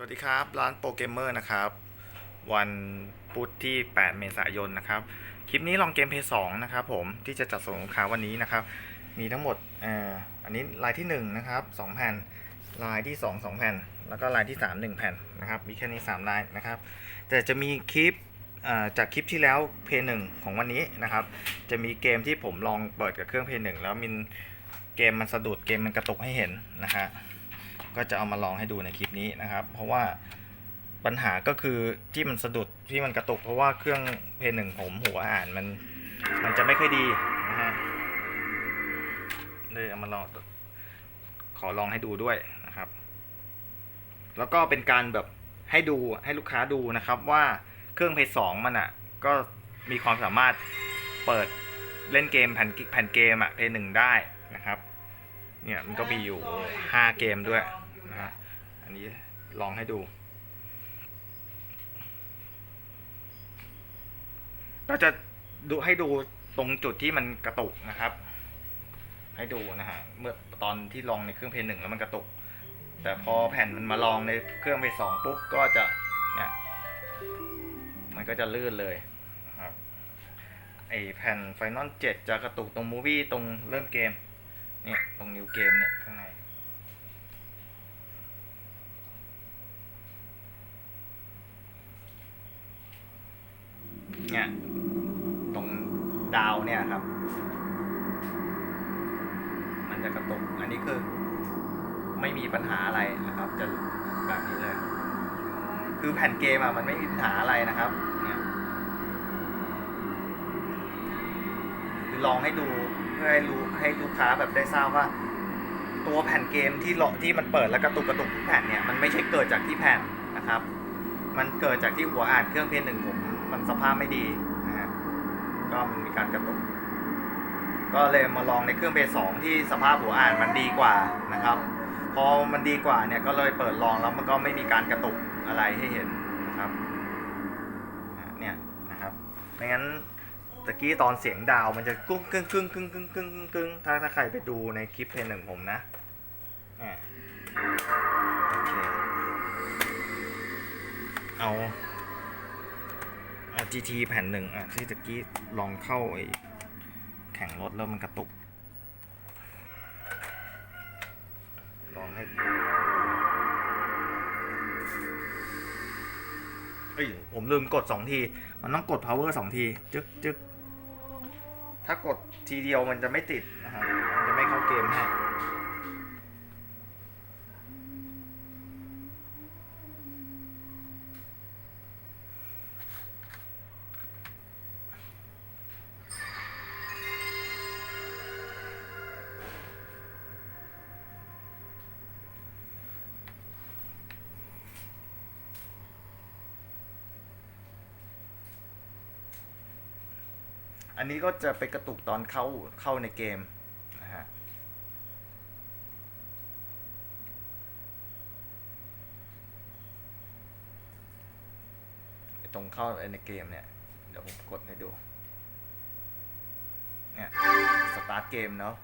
สวัสดีครับ ร้านโปรเกมเมอร์นะครับ วันพุธที่ 8 เมษายนนะครับ คลิปนี้ลองเกมเพย์สนะครับผมที่จะจัดส่งลูกค้าวันนี้นะครับ มีทั้งหมดอ,อันนี้ลายที่ 1 นะครับ 2 แผ่น ลายที่ 2 2 แผ่น แล้วก็ลายที่ 3 1 แผ่นนะครับมีแค่นี้ 3 ลายนะครับ แต่จะมีคลิปจากคลิปที่แล้วเพย์หของวันนี้นะครับ จะมีเกมที่ผมลองเปิดกับเครื่องเพย์หแล้วมินเกมมันสะดุดเกมมันกระตุกให้เห็นนะฮะ ก็จะเอามาลองให้ดูในคลิปนี้นะครับ เพราะว่าปัญหาก็คือที่มันสะดุดที่มันกระตุก เพราะว่าเครื่องเพย์หนึ่งผมหัวอ่านมันมันจะไม่ค่อยดีนะฮะเลยเอามาลองขอลองให้ดูด้วยนะครับ แล้วก็เป็นการแบบให้ดูให้ลูกค้าดูนะครับว่าเครื่องเพย์สองมันอะ ก็มีความสามารถเปิดเล่นเกมแผ่นแผ่นเกมอะเพย์หนึ่งได้นะครับ เนี่ยมันก็มีอยู่ 5 เกมด้วยนะฮะอันนี้ลองให้ดู ก็จะดูให้ดูตรงจุดที่มันกระตุกนะครับ ให้ดูนะฮะเมื่อตอนที่ลองในเครื่องเพย์หนึ่งแล้วมันกระตุก แต่พอแผ่นมันมาลองในเครื่องเพย์สองปุ๊บก็จะเนี่ยมันก็จะลื่นเลยนะครับไอแผ่นไฟนอลเจ็ดจะกระตุกตรงมูวี่ตรงเริ่มเกม เนี่ยตรงนิวเกมเนี่ยข้างในเนี่ยตรงดาวเนี่ยครับ มันจะกระตุก อันนี้คือไม่มีปัญหาอะไรนะครับ จะแบบนี้เลย คือแผ่นเกมอะมันไม่มีปัญหาอะไรนะครับเนี่ยคือลองให้ดู พื่อให้รู้ให้ลูกค้าแบบได้ทราบว่า ตัวแผ่นเกมที่เลาะที่มันเปิดแล้วกระตุกกระตุกทุกแผ่นเนี่ยมันไม่ใช่เกิดจากที่แผ่นนะครับ มันเกิดจากที่หัวอ่านเครื่องเพนหนึ่งผมมันสภาพไม่ดีนะฮะก็มันมีการกระตุก ก็เลยมาลองในเครื่องเพย์สองที่สภาพหัวอ่านมันดีกว่านะครับพอมันดีกว่าเนี่ยก็เลยเปิดลองแล้วมันก็ไม่มีการกระตุกอะไรให้เห็นนะครับเนี่ยนะครับไม่งั้น ตะกี้ตอนเสียงดาวมันจะกุ้งกึ้งกึ้งกึ้งกึ้งกึ้งกึ้งกึ้งถ้าถ้าใครไปดูในคลิปเพลงหนึ่งผมนะเอเคเอาเอา GT แผ่นหนึ่งอะที่ตะกี้ลองเข้าไอ้แข่งรถแล้วมันกระตุก ลองให้เอ้ยผมลืมกดสองที มันต้องกด power สองที จึ๊กจึ๊ก ถ้ากดทีเดียวมันจะไม่ติดนะครับมันจะไม่เข้าเกมให้ นนี้ก็จะไปกระตุกตอนเข้าเข้าในเกมนะฮะตรงเข้าในเกมเนี่ย เดี๋ยวผมกดให้ดู เนี่ย สตาร์ทเกมเนาะ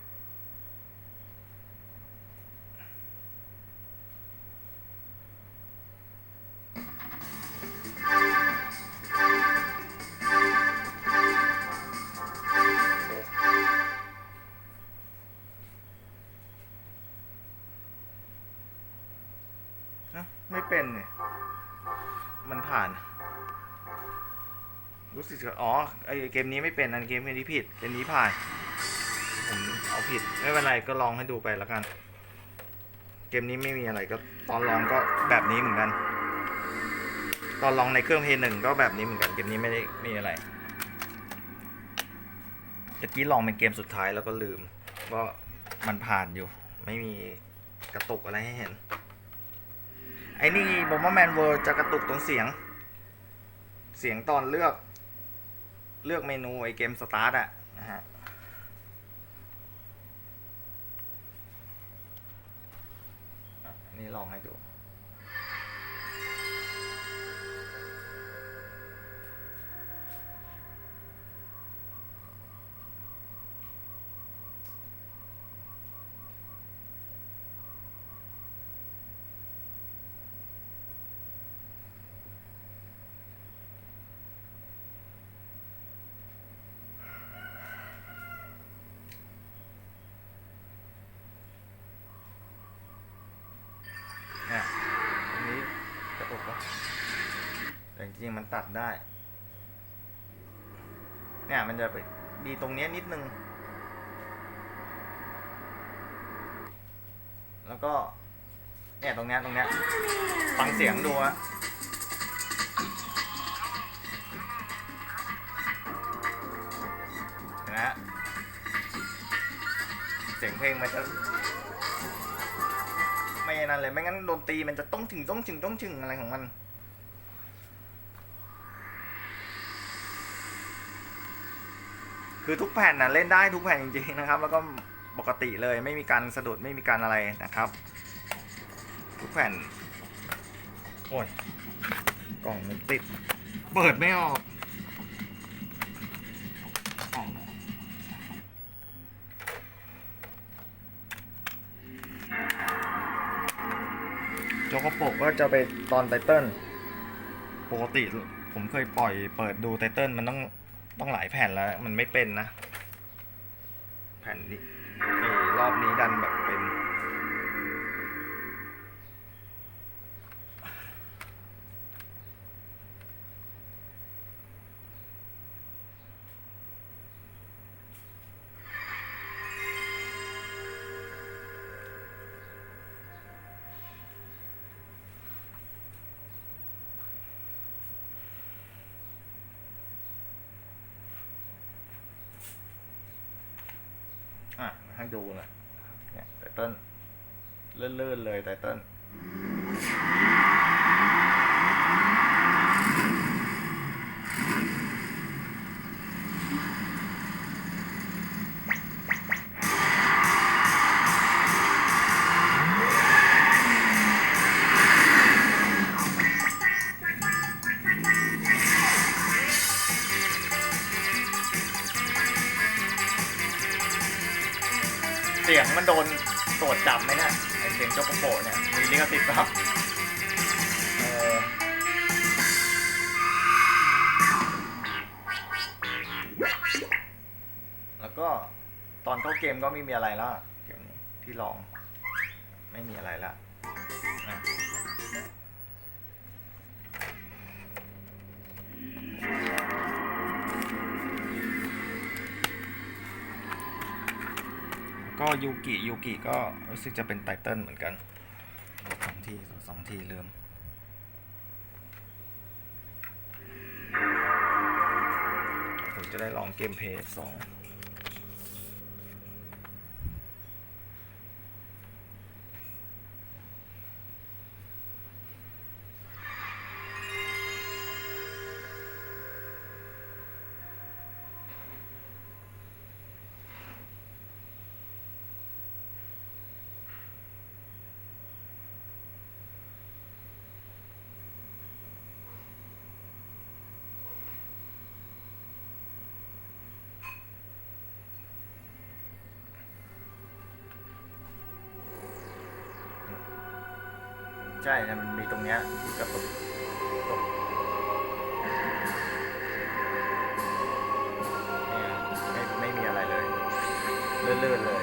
รู้สึกอ๋อไอเกมนี้ไม่เป็นอันเกมนี้ผิดเกมนี้ผ่านผมเอาผิดไม่เป็นไรก็ลองให้ดูไปแล้วกัน เกมนี้ไม่มีอะไรก็ตอนลองก็แบบนี้เหมือนกัน ตอนลองในเครื่องเพย์หนึ่งก็แบบนี้เหมือนกันเกมนี้ไม่ได้มีอะไรตะกี้ลองเป็นเกมสุดท้ายแล้วก็ลืมว่ามันผ่านอยู่ ไม่มีกระตุกอะไรให้เห็น ไอ้นี่บอมเบอร์แมนเวิร์จะกระตุกตรงเสียง เสียงตอนเลือก เลือกเมนูไอเกมสตาร์ทอะนะฮะนี่ลองให้ดู แต่จริงๆมันตัดได้ เนี่ยมันจะไปมีตรงเนี้ยนิดนึง แล้วก็ เนี่ยตรงเนี้ยตรงเนี้ยฟังเสียงดูอะเห็นไหมฮะเสียงเพลงมันจะไม่นั่นเลย ไม่งั้นดนตรีมันจะต้องถึงต้องถึงต้องถึงอะไรของมัน คือทุกแผ่นนะเล่นได้ทุกแผ่นจริงๆนะครับ แล้วก็ปกติเลยไม่มีการสะดุดไม่มีการอะไรนะครับ ทุกแผ่น โอ้ยกล่องมันติด เปิดไม่ออกกล่องโจกโปกก็จะไปตอนไตเติ้ลปกติผมเคยปล่อยเปิดดูไตเติ้ลมันต้อง ต้องหลายแผ่นแล้ว มันไม่เป็นนะ แผ่นนี้รอบนี้ดัน ให้ดูนะเนี่ยไตเติ้ลลื่อนๆเลยไตเติ้ล กมก็ไม่มีอะไรแล้วเกมนี้ที่ลอง ไม่มีอะไรละนะก็ยูกิยูกิก็รู้สึกจะเป็นไตเติลเหมือนกันสองทีสองทีลืมผมจะได้ลองเกมเพย์สอง ใช่นะมันมีตรงเนี้ยที่กระตุกตกเนี่ยไม่ไม่มีอะไรเลย เลื่อนๆเลย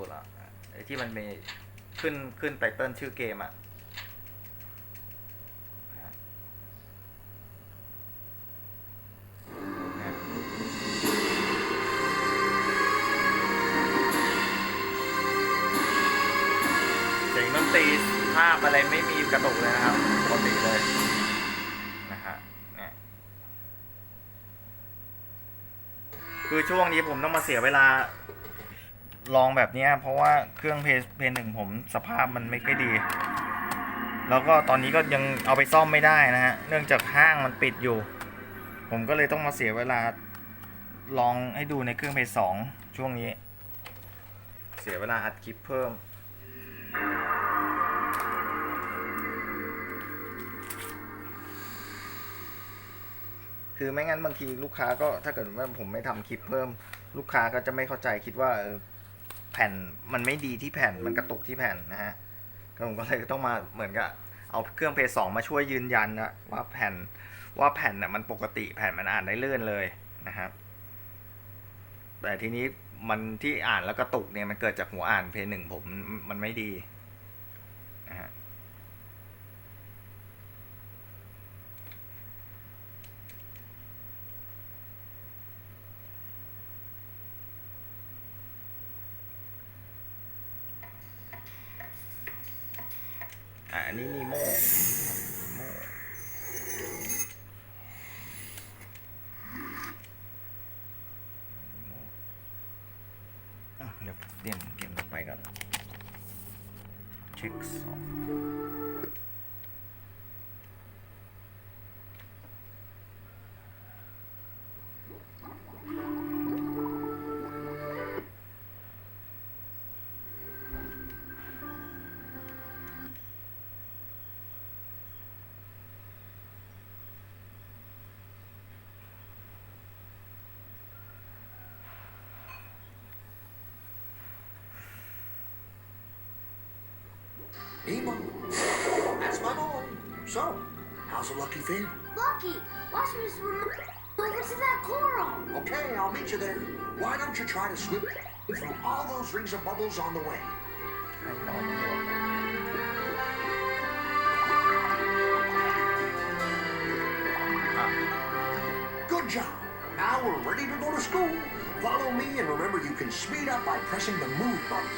ว่าอะลอไอ้ที่มันมีขึ้นขึ้นไตเติลชื่อเกมอะเนี่ยเสียงดนตรีภาพอะไรไม่มีกระตุกเลยนะครับปกติเลยนะฮะเนี่ยคือช่วงนี้ผมต้องมาเสียเวลา ลองแบบนี้เพราะว่าเครื่องเพย์เพย์หนึ่งผมสภาพมันไม่ค่อยดี แล้วก็ตอนนี้ก็ยังเอาไปซ่อมไม่ได้นะฮะ เนื่องจากห้างมันปิดอยู่ ผมก็เลยต้องมาเสียเวลาลองให้ดูในเครื่องเพย์สองช่วงนี้ เสียเวลาอัดคลิปเพิ่มคือไม่งั้นบางทีลูกค้าก็ถ้าเกิดว่าผมไม่ทำคลิปเพิ่ม ลูกค้าก็จะไม่เข้าใจคิดว่าเออ แผ่นมันไม่ดีที่แผ่นมันกระตุกที่แผ่นนะฮะก็ผมก็เลยต้องมาเหมือนกับเอาเครื่องเพย์สองมาช่วยยืนยันนะว่าแผ่นว่าแผ่นน่ะมันปกติแผ่นมันอ่านได้เลื่อนเลยนะครับ แต่ทีนี้มันที่อ่านแล้วกระตุกเนี่ยมันเกิดจากหัวอ่านเพย์หนึ่งผมมันไม่ดีนะฮะ อะอันนี้นีโมโมอะเดี๋ยวเตรียมเกมต่อไป Nemo. That's my boy. So, how's the lucky thing? Lucky, watch me swim over to that coral. Okay, I'll meet you there. Why don't you try to swim through all those rings of bubbles on the way? Good job. Now we're ready to go to school. Follow me, and remember you can speed up by pressing the move button.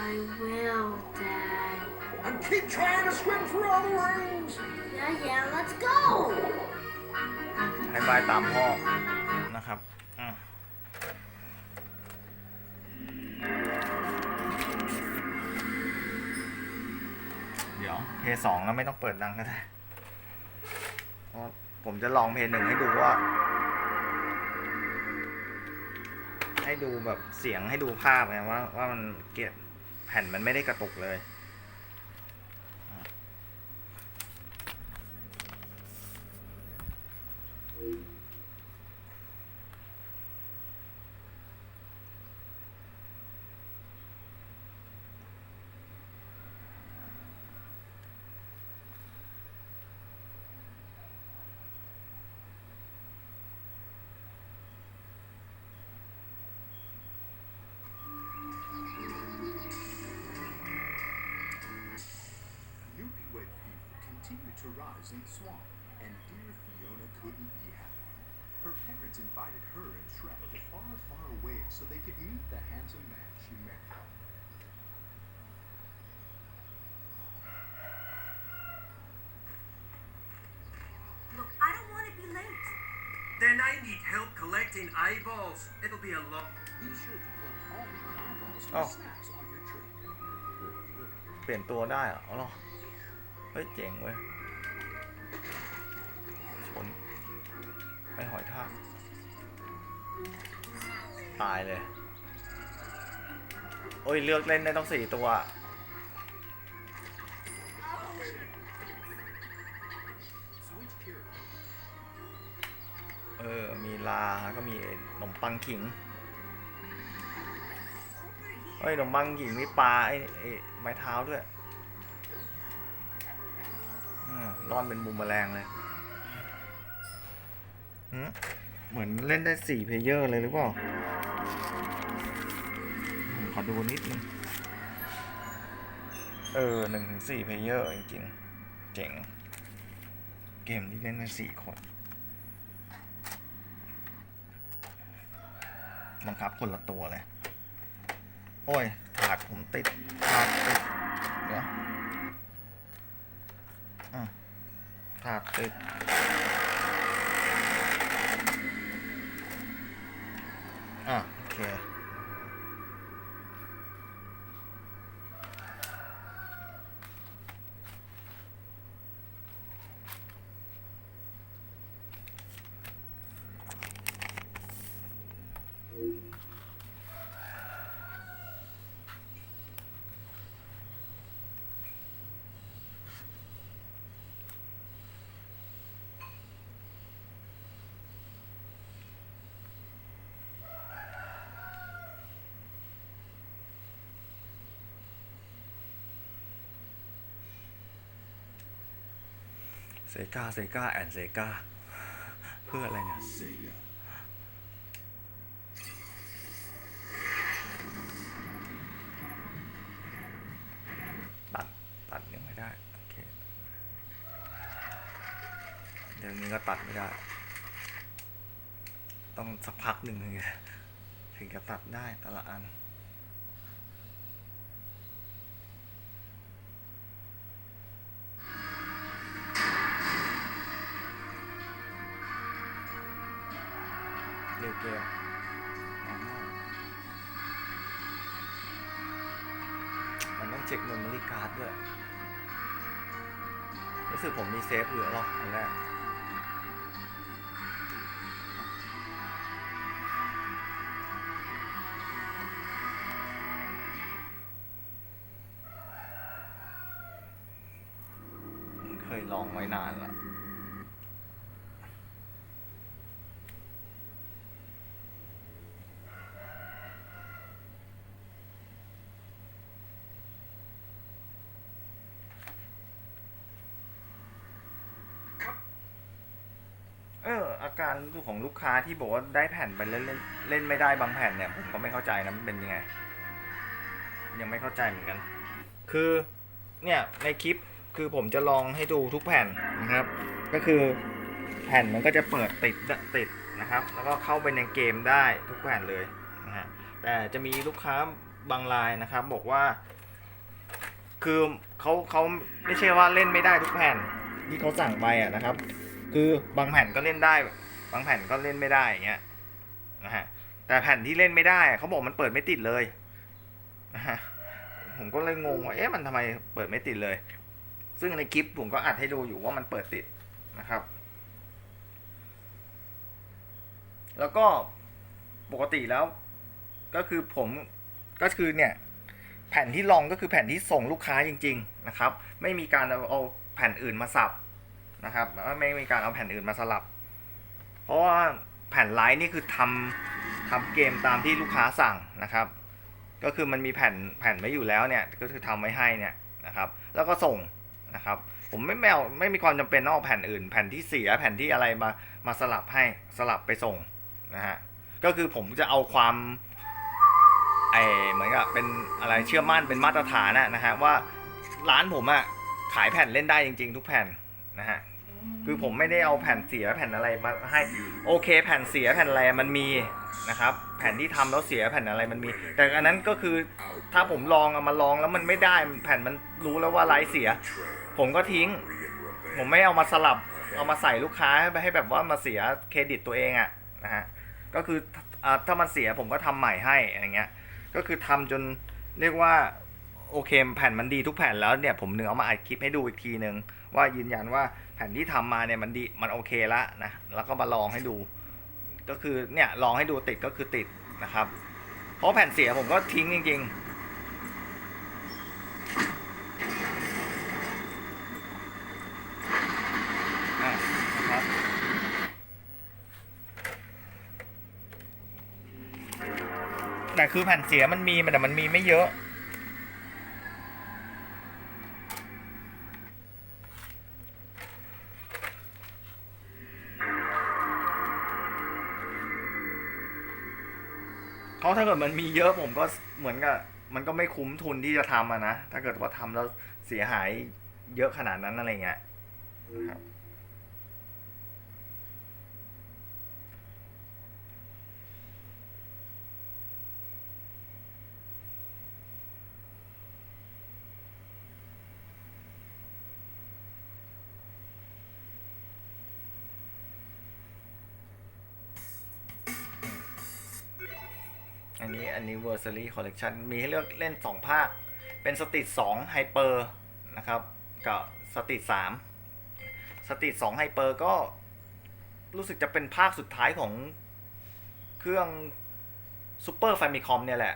I will, Dad. And keep trying to swim through all the rings. Yeah, yeah, let's go. ให้บายตามพ่อนะครับอะเดี๋ยวเพย์สองแล้วไม่ต้องเปิดดังก็ได้เพราะผมจะลองเพย์หนึ่งให้ดูว่า ให้ดูแบบเสียงให้ดูภาพไงว่าว่ามันเก็บแผ่นมันไม่ได้กระตุกเลย continued to rise in the swamp, and dear Fiona couldn't be happier. Her parents invited her and Shrek to far, far away so they could meet the handsome man she married. Look, I don't want to be late. Then I need help collecting eyeballs. It'll be a long. Be sure to collect all your eyeballs Oh. and snacks on your trip. เปลี่ยนตัวได้เหรอเอาเหรอเฮ้ย เจ๋งเว้ย ไอหอยทากตายเลย โอ้ย เลือกเล่นได้ต้องสี่ตัว เออ มีลาแล้วก็มีขนมปังขิงเฮ้ยขนมปังขิงนี่ปลา ไอ้ไอ้ไม้เท้าด้วยอืมร่อนเป็นมุมแมลงเลย เหมือนเล่นได้สี่เพลเยอร์เลยหรือเปล่า ขอดูนิดนึง เออหนึ่งถึงสี่เพลเยอร์จริงๆ เจ๋ง เกมนี้เล่นได้สี่คน บังคับคนละตัวเลย โอ้ย ถาดผมติด ถาดติด เดี๋ยว อะ ถาดติด อ่ เคเซกาเซกาแอนเซกาเพื่ออะไรเนี่ย Sega. ตัดตัดยังไม่ได้ โอเค เดี๋ยวนี้ก็ตัดไม่ได้ ต้องสักพักหนึ่งถึงจะถึงจะตัดได้แต่ละอันนิ เช็คเมมโมรี่การ์ดด้วย รู้สึกผมมีเซฟอยู่แล้วหรออันแรกเคยลองไว้นานแล้ว การของลูกค้าที่บอกว่าได้แผ่นไปเล่นเล่นเล่นไม่ได้บางแผ่นเนี่ยผมก็ไม่เข้าใจนะมันเป็นยังไง ยังไม่เข้าใจเหมือนกัน คือเนี่ยในคลิปคือผมจะลองให้ดูทุกแผ่นนะครับ ก็คือแผ่นมันก็จะเปิดติดติดนะครับ แล้วก็เข้าไปในเกมได้ทุกแผ่นเลยนะฮะแต่จะมีลูกค้าบางรายนะครับ บอกว่า คือเขาเขาไม่ใช่ว่าเล่นไม่ได้ทุกแผ่นที่เขาสั่งไปอะนะครับ คือบางแผ่นก็เล่นได้ บางแผ่นก็เล่นไม่ได้อย่างเงี้ยนะฮะแต่แผ่นที่เล่นไม่ได้เขาบอกมันเปิดไม่ติดเลยนะฮะผมก็เลยงงว่าเอ๊ะมันทำไมเปิดไม่ติดเลย ซึ่งในคลิปผมก็อัดให้ดูอยู่ว่ามันเปิดติดนะครับ แล้วก็ปกติแล้ว ก็คือผมก็คือเนี่ย แผ่นที่ลองก็คือแผ่นที่ส่งลูกค้าจริง ๆนะครับ ไม่มีการเอาแผ่นอื่นมาสับนะครับ ไม่มีการเอาแผ่นอื่นมาสลับ ราะว่าแผ่นไลท์นี่คือทำทำเกมตามที่ลูกค้าสั่งนะครับ ก็คือมันมีแผ่นแผ่นไว้อยู่แล้วเนี่ยก็คือทำไว้ให้เนี่ยนะครับ แล้วก็ส่งนะครับ ผมไม่แมวไม่มีความจำเป็นต้องเอาแผ่นอื่น แผ่นที่เสียแผ่นที่อะไรมามาสลับให้สลับไปส่งนะฮะก็คือผมจะเอาความไอเหมือนกับเป็นอะไรเชื่อมั่นเป็นมาตรฐานนะนะฮะว่าร้านผมอะขายแผ่นเล่นได้จริง ๆ ทุกแผ่นนะฮะ คือผมไม่ได้เอาแผ่นเสียแผ่นอะไรมาให้โอเค แผ่นเสียแผ่นอะไรมันมีนะครับ แผ่นที่ทำแล้วเสียแผ่นอะไรมันมี แต่อันนั้นก็คือถ้าผมลองเอามาลองแล้วมันไม่ได้แผ่นมันรู้แล้วว่าไร้เสีย ผมก็ทิ้ง ผมไม่เอามาสลับเอามาใส่ลูกค้าให้ให้แบบว่ามาเสียเครดิตตัวเองอะนะฮะก็คืออถ้ามันเสียผมก็ทำใหม่ให้อะไรเงี้ยก็คือทำจนเรียกว่าโอเคแผ่นมันดีทุกแผ่นแล้วเนี่ยผมนึงเอามาอัดคลิปให้ดูอีกทีนึง ว่ายืนยันว่าแผ่นที่ทำมาเนี่ยมันดีมันโอเคละนะแล้วก็มาลองให้ดู ก็คือเนี่ยลองให้ดูติดก็คือติดนะครับ เพราะแผ่นเสียผมก็ทิ้งจริงๆอะนะครับแต่คือแผ่นเสียมันมีแต่มันมีไม่เยอะ ราะถ้าเกิดมันมีเยอะผมก็เหมือนกับมันก็ไม่คุ้มทุนที่จะทำอะนะ ถ้าเกิดว่าทำแล้วเสียหายเยอะขนาดนั้นอะไรเงี้ยนะครับ anniversary collection มีให้เลือกเล่น 2 ภาค เป็นสต e ี t 2 Hyper นะครับ กับสต e ี t 3สต e ี t 2 Hyper ก็รู้สึกจะเป็นภาคสุดท้ายของเครื่อง Super Famicom เนี่ยแหละ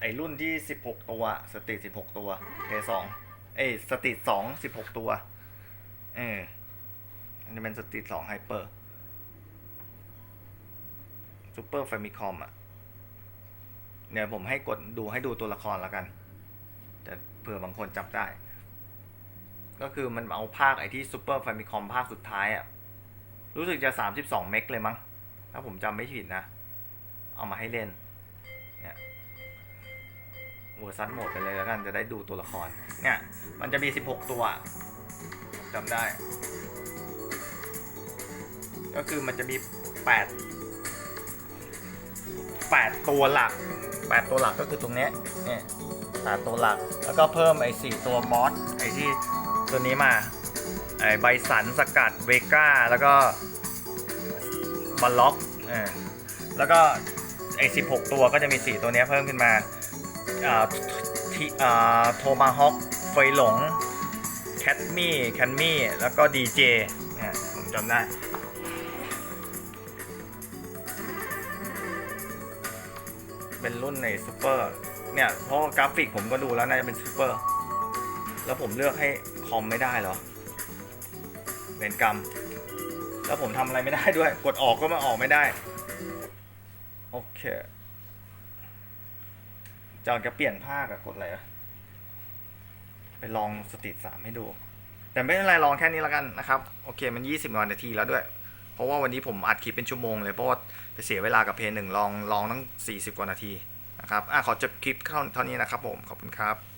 ไอรุ่นที่ 16 ตัวสต e ี t 16 ตัว P2 เอ้ยสต e ี t 2 16 ตัว เอออันนี้เป็นสต e ี t 2 Hyper Super Famicom อะ เดี๋ยวผมให้กดดูให้ดูตัวละครแล้วกัน แต่เผื่อบางคนจับได้ ก็คือมันเอาภาคไอที่ซูเปอร์ฟมิคอมภาคสุดท้ายอะรู้สึกจะ32เมกเลยมั้ง ถ้าผมจำไม่ผิดนะ เอามาให้เล่น เนี่ยเวอร์ซันโหมดไปเลยแล้วกันจะได้ดูตัวละคร เนี่ย มันจะมี16ตัวจำได้ ก็คือมันจะมี8 8 ตัวหลัก 8 ตัวหลักก็คือตรงนี้เนี่ยแปดตัวหลัก แล้วก็เพิ่มไอ้สี่ตัวมอสไอ้ที่ตัวนี้มาไอ้ไบสันสกัดเวก้าแล้วก็บอลล็อกเออแล้วก็ไอ้สิบหกตัวก็จะมีสี่ตัวนี้เพิ่มขึ้นมาอ่าที่อ่าโทมาฮอคเฟหลงแคทมี่แคนมี่แล้วก็ดีเจเนี่ยผมจำได้ เป็นรุ่นในซูเปอร์เนี่ย เพราะกราฟิกผมก็ดูแล้วน่าจะเป็นซูเปอร์แล้วผมเลือกให้คอมไม่ได้เหรอเวรกรรม แล้วผมทำอะไรไม่ได้ด้วย กดออกก็มาออกไม่ได้ โอเคจอจะเปลี่ยนภาคอะกดอะไรอะไปลองสตรีทสามให้ดู แต่ไม่เป็นไรลองแค่นี้แล้วกันนะครับ โอเคมัน20กว่านาทีแล้วด้วย ราะว่าวันนี้ผมอัดคลิปเป็นชั่วโมงเลยเพราะว่าไปเสียเวลากับเพลงหนึ่งลองลองตั้ง40 กว่านาทีนะครับอะขอจบคลิปเท่านี้นะครับผมขอบคุณครับ